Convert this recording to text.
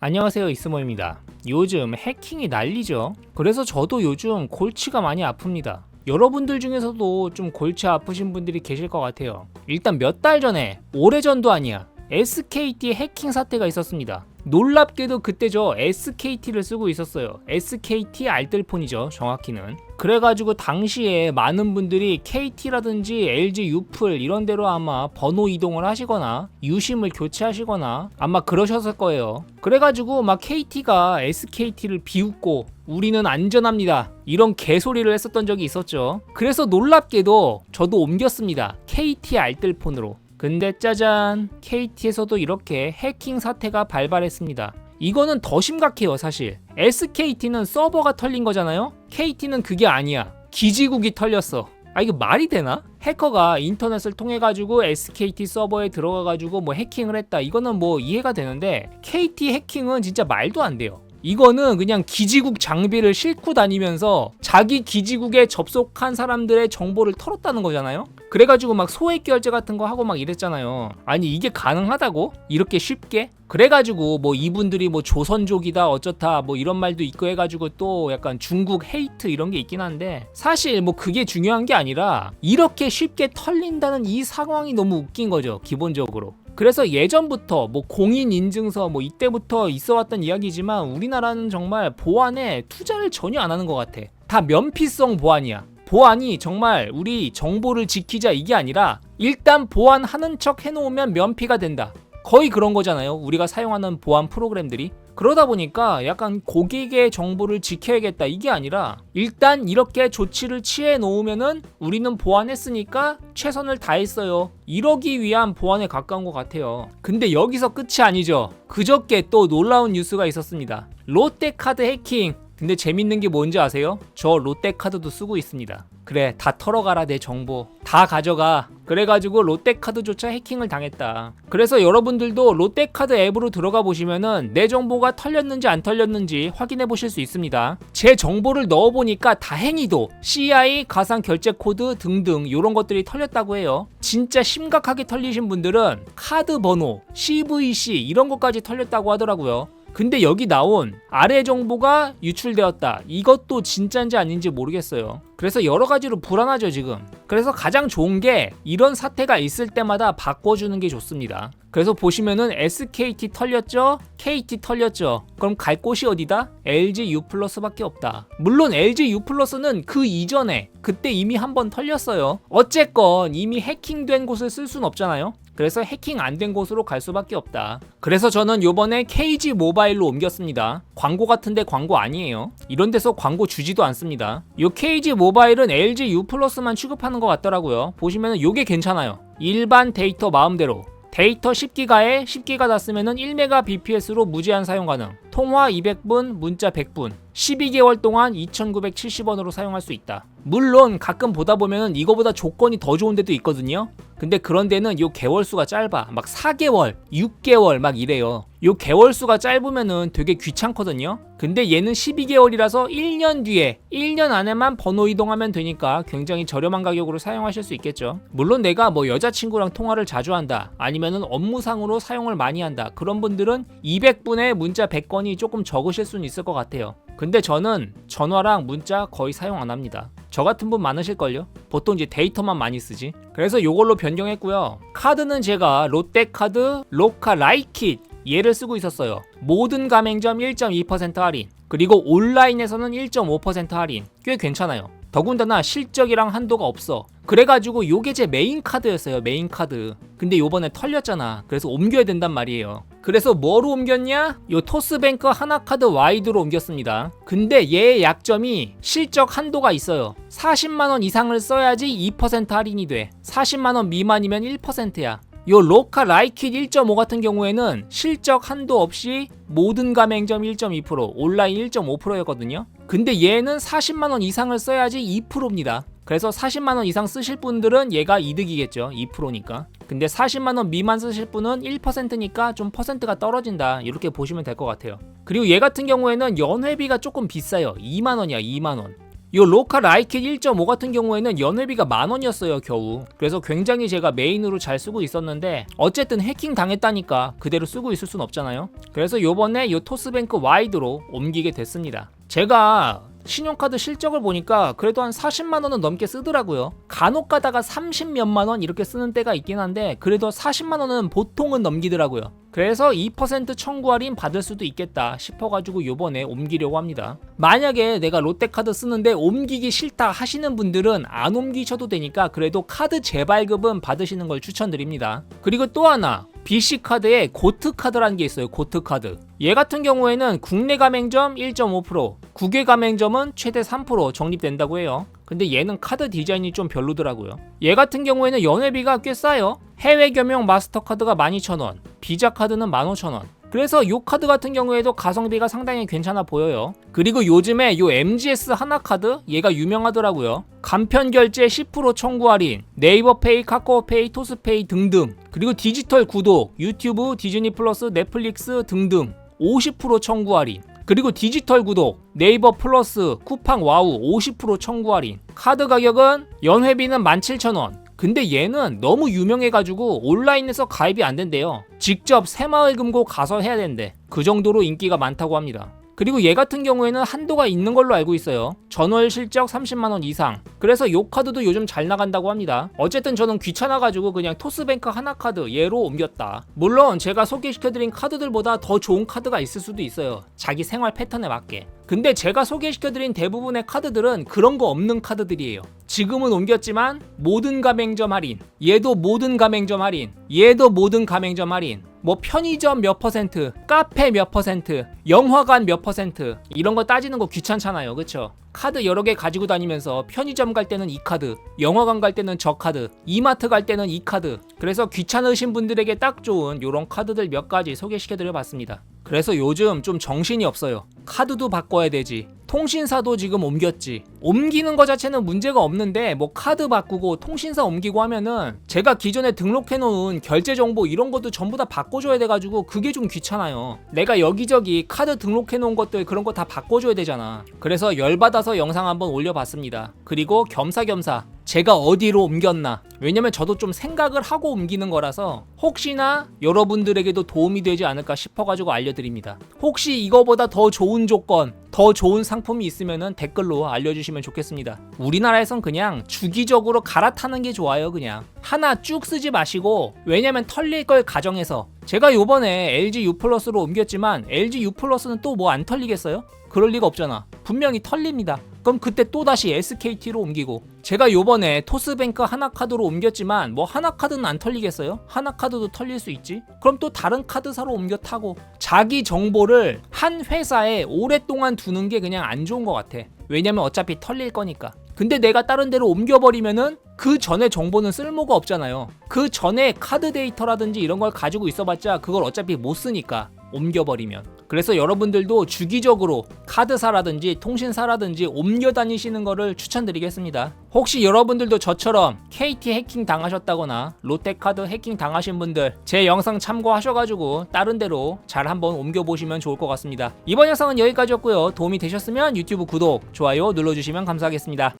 안녕하세요 이스모입니다. 요즘 해킹이 난리죠. 그래서 저도 요즘 골치가 많이 아픕니다. 여러분들 중에서도 좀 골치 아프신 분들이 계실 것 같아요. 일단 몇 달 전에 오래전도 아니야. SKT 해킹 사태가 있었습니다. 놀랍게도 그때 저 SKT를 쓰고 있었어요. SKT 알뜰폰이죠, 정확히는. 그래가지고 당시에 많은 분들이 KT라든지 LG 유플 이런 데로 아마 번호 이동을 하시거나 유심을 교체하시거나 아마 그러셨을 거예요. 그래가지고 막 KT가 SKT를 비웃고 우리는 안전합니다. 이런 개소리를 했었던 적이 있었죠. 그래서 놀랍게도 저도 옮겼습니다. KT 알뜰폰으로. 근데 짜잔 KT에서도 이렇게 해킹 사태가 발발했습니다. 이거는 더 심각해요 사실. SKT는 서버가 털린 거잖아요? KT는 그게 아니야. 기지국이 털렸어. 아 이거 말이 되나? 해커가 인터넷을 통해 가지고 SKT 서버에 들어가 가지고 뭐 해킹을 했다. 이거는 뭐 이해가 되는데 KT 해킹은 진짜 말도 안 돼요 이거는 그냥 기지국 장비를 싣고 다니면서 자기 기지국에 접속한 사람들의 정보를 털었다는 거잖아요. 그래가지고 막 소액 결제 같은 거 하고 막 이랬잖아요. 아니 이게 가능하다고? 이렇게 쉽게? 그래가지고 뭐 이분들이 뭐 조선족이다 어쩌다 뭐 이런 말도 있고 해가지고 또 약간 중국 헤이트 이런 게 있긴 한데 사실 뭐 그게 중요한 게 아니라 이렇게 쉽게 털린다는 이 상황이 너무 웃긴 거죠 기본적으로. 그래서 예전부터 뭐 공인 인증서 뭐 이때부터 있어 왔던 이야기지만 우리나라는 정말 보안에 투자를 전혀 안 하는 것 같아. 다 면피성 보안이야. 보안이 정말 우리 정보를 지키자 이게 아니라 일단 보안하는 척 해놓으면 면피가 된다. 거의 그런 거잖아요. 우리가 사용하는 보안 프로그램들이. 그러다 보니까 약간 고객의 정보를 지켜야겠다 이게 아니라 일단 이렇게 조치를 취해 놓으면은 우리는 보안했으니까 최선을 다했어요. 이러기 위한 보안에 가까운 것 같아요. 근데 여기서 끝이 아니죠. 그저께 또 놀라운 뉴스가 있었습니다. 롯데카드 해킹. 근데 재밌는 게 뭔지 아세요? 저 롯데카드도 쓰고 있습니다. 그래, 다 털어가라 내 정보. 다 가져가. 그래가지고 롯데카드조차 해킹을 당했다. 그래서 여러분들도 롯데카드 앱으로 들어가 보시면은 내 정보가 털렸는지 안 털렸는지 확인해 보실 수 있습니다. 제 정보를 넣어 보니까 다행히도 CI, 가상 결제 코드 등등 이런 것들이 털렸다고 해요. 진짜 심각하게 털리신 분들은 카드 번호, CVC 이런 것까지 털렸다고 하더라고요. 근데 여기 나온 아래 정보가 유출되었다. 이것도 진짜인지 아닌지 모르겠어요. 그래서 여러 가지로 불안하죠, 지금. 그래서 가장 좋은 게 이런 사태가 있을 때마다 바꿔주는 게 좋습니다. 그래서 보시면은 SKT 털렸죠? KT 털렸죠? 그럼 갈 곳이 어디다? LG U 플러스밖에 없다. 물론 LG U 플러스는 그 이전에 그때 이미 한 번 털렸어요. 어쨌건 이미 해킹된 곳을 쓸 수는 없잖아요. 그래서 해킹 안 된 곳으로 갈 수밖에 없다. 그래서 저는 요번에 KG 모바일로 옮겼습니다. 광고 같은데 광고 아니에요. 이런 데서 광고 주지도 않습니다. 요 KG 모바일 은 LG U 플러스만 취급하는 것 같더라고요. 보시면은 요게 괜찮아요. 일반 데이터 마음대로 데이터 10기가에 10기가 다 쓰면은 1메가 bps로 무제한 사용 가능. 통화 200분, 문자 100분. 12개월 동안 2,970원으로 사용할 수 있다. 물론 가끔 보다 보면은 이거보다 조건이 더 좋은 데도 있거든요. 근데 그런 데는 요 개월 수가 짧아. 막 4개월, 6개월 막 이래요. 요 개월 수가 짧으면은 되게 귀찮거든요. 근데 얘는 12개월이라서 1년 뒤에 1년 안에만 번호 이동하면 되니까 굉장히 저렴한 가격으로 사용하실 수 있겠죠. 물론 내가 뭐 여자친구랑 통화를 자주 한다. 아니면은 업무상으로 사용을 많이 한다. 그런 분들은 200분에 문자 100건이 조금 적으실 수는 있을 것 같아요. 근데 저는 전화랑 문자 거의 사용 안 합니다. 저 같은 분 많으실걸요? 보통 이제 데이터만 많이 쓰지. 그래서 요걸로 변경했고요. 카드는 제가 롯데카드 로카 라이킷 얘를 쓰고 있었어요. 모든 가맹점 1.2% 할인. 그리고 온라인에서는 1.5% 할인. 꽤 괜찮아요. 더군다나 실적이랑 한도가 없어. 그래가지고 요게 제 메인 카드였어요. 메인 카드. 근데 요번에 털렸잖아. 그래서 옮겨야 된단 말이에요. 그래서 뭐로 옮겼냐? 요 토스뱅크 하나카드 와이드로 옮겼습니다. 근데 얘의 약점이 실적 한도가 있어요. 40만원 이상을 써야지 2% 할인이 돼. 40만원 미만이면 1%야. 요 로카 라이킷 1.5 같은 경우에는 실적 한도 없이 모든 가맹점 1.2% 온라인 1.5%였거든요. 근데 얘는 40만 원 이상을 써야지 2%입니다. 그래서 40만 원 이상 쓰실 분들은 얘가 이득이겠죠. 2%니까. 근데 40만 원 미만 쓰실 분은 1%니까 좀 퍼센트가 떨어진다. 이렇게 보시면 될 것 같아요. 그리고 얘 같은 경우에는 연회비가 조금 비싸요. 2만 원이야, 2만 원. 이 로카 라이킷 1.5 같은 경우에는 연회비가 만 원이었어요 겨우 그래서 굉장히 제가 메인으로 잘 쓰고 있었는데 어쨌든 해킹 당했다니까 그대로 쓰고 있을 순 없잖아요 그래서 요번에 이 토스뱅크 와이드로 옮기게 됐습니다 제가 신용카드 실적을 보니까 그래도 한 40만 원은 넘게 쓰더라고요. 간혹 가다가 30 몇만 원 이렇게 쓰는 때가 있긴 한데 그래도 40만 원은 보통은 넘기더라고요. 그래서 2% 청구 할인 받을 수도 있겠다 싶어가지고 요번에 옮기려고 합니다. 만약에 내가 롯데카드 쓰는데 옮기기 싫다 하시는 분들은 안 옮기셔도 되니까 그래도 카드 재발급은 받으시는 걸 추천드립니다. 그리고 또 하나 BC 카드에 고트 카드라는 게 있어요. 고트 카드. 얘 같은 경우에는 국내 가맹점 1.5%, 국외 가맹점은 최대 3% 적립된다고 해요. 근데 얘는 카드 디자인이 좀 별로더라고요. 얘 같은 경우에는 연회비가 꽤 싸요. 해외 겸용 마스터카드가 12,000원, 비자 카드는 15,000원. 그래서 요 카드 같은 경우에도 가성비가 상당히 괜찮아 보여요. 그리고 요즘에 요 MGS 하나 카드 얘가 유명하더라고요. 간편 결제 10% 청구 할인, 네이버페이, 카카오페이, 토스페이 등등. 그리고 디지털 구독, 유튜브, 디즈니 플러스, 넷플릭스 등등 50% 청구 할인. 그리고 디지털 구독, 네이버 플러스, 쿠팡 와우 50% 청구 할인. 카드 가격은 연회비는 17,000원. 근데 얘는 너무 유명해가지고 온라인에서 가입이 안 된대요. 직접 새마을금고 가서 해야 된대. 그 정도로 인기가 많다고 합니다. 그리고 얘 같은 경우에는 한도가 있는 걸로 알고 있어요. 전월 실적 30만원 이상. 그래서 요 카드도 요즘 잘 나간다고 합니다. 어쨌든 저는 귀찮아가지고 그냥 토스뱅크 하나 카드 얘로 옮겼다. 물론 제가 소개시켜드린 카드들보다 더 좋은 카드가 있을 수도 있어요. 자기 생활 패턴에 맞게. 근데 제가 소개시켜드린 대부분의 카드들은 그런 거 없는 카드들이에요. 지금은 옮겼지만 모든 가맹점 할인, 얘도 모든 가맹점 할인, 얘도 모든 가맹점 할인, 뭐 편의점 몇 퍼센트, 카페 몇 퍼센트, 영화관 몇 퍼센트 이런 거 따지는 거 귀찮잖아요. 그쵸? 카드 여러 개 가지고 다니면서 편의점 갈 때는 이 카드, 영화관 갈 때는 저 카드, 이마트 갈 때는 이 카드. 그래서 귀찮으신 분들에게 딱 좋은 요런 카드들 몇 가지 소개시켜 드려 봤습니다. 그래서 요즘 좀 정신이 없어요. 카드도 바꿔야 되지. 통신사도 지금 옮겼지. 옮기는 거 자체는 문제가 없는데 뭐 카드 바꾸고 통신사 옮기고 하면은 제가 기존에 등록해 놓은 결제 정보 이런 것도 전부 다 바꿔줘야 돼가지고 그게 좀 귀찮아요. 내가 여기저기 카드 등록해 놓은 것들 그런 거 다 바꿔줘야 되잖아. 그래서 열받아서 영상 한번 올려봤습니다. 그리고 겸사겸사 제가 어디로 옮겼나. 왜냐면 저도 좀 생각을 하고 옮기는 거라서 혹시나 여러분들에게도 도움이 되지 않을까 싶어가지고 알려드립니다. 혹시 이거보다 더 좋은 조건, 더 좋은 상품이 있으면 댓글로 알려주시면 좋겠습니다. 우리나라에선 그냥 주기적으로 갈아타는 게 좋아요, 그냥. 하나 쭉 쓰지 마시고, 왜냐면 털릴 걸 가정해서. 제가 요번에 LG U 플러스로 옮겼지만, LG U 플러스는 또 뭐 안 털리겠어요? 그럴 리가 없잖아. 분명히 털립니다. 그럼 그때 또다시 SKT로 옮기고. 제가 요번에 토스뱅크 하나카드로 옮겼지만 뭐 하나카드는 안 털리겠어요? 하나카드도 털릴 수 있지? 그럼 또 다른 카드사로 옮겨 타고 자기 정보를 한 회사에 오랫동안 두는 게 그냥 안 좋은 것 같아. 왜냐면 어차피 털릴 거니까. 근데 내가 다른 데로 옮겨버리면은 그 전에 정보는 쓸모가 없잖아요. 그 전에 카드 데이터라든지 이런 걸 가지고 있어봤자 그걸 어차피 못 쓰니까 옮겨버리면 그래서 여러분들도 주기적으로 카드사라든지 통신사라든지 옮겨 다니시는 거를 추천드리겠습니다. 혹시 여러분들도 저처럼 KT 해킹 당하셨다거나 롯데카드 해킹 당하신 분들 제 영상 참고하셔가지고 다른 데로 잘 한번 옮겨 보시면 좋을 것 같습니다. 이번 영상은 여기까지였고요. 도움이 되셨으면 유튜브 구독, 좋아요 눌러주시면 감사하겠습니다.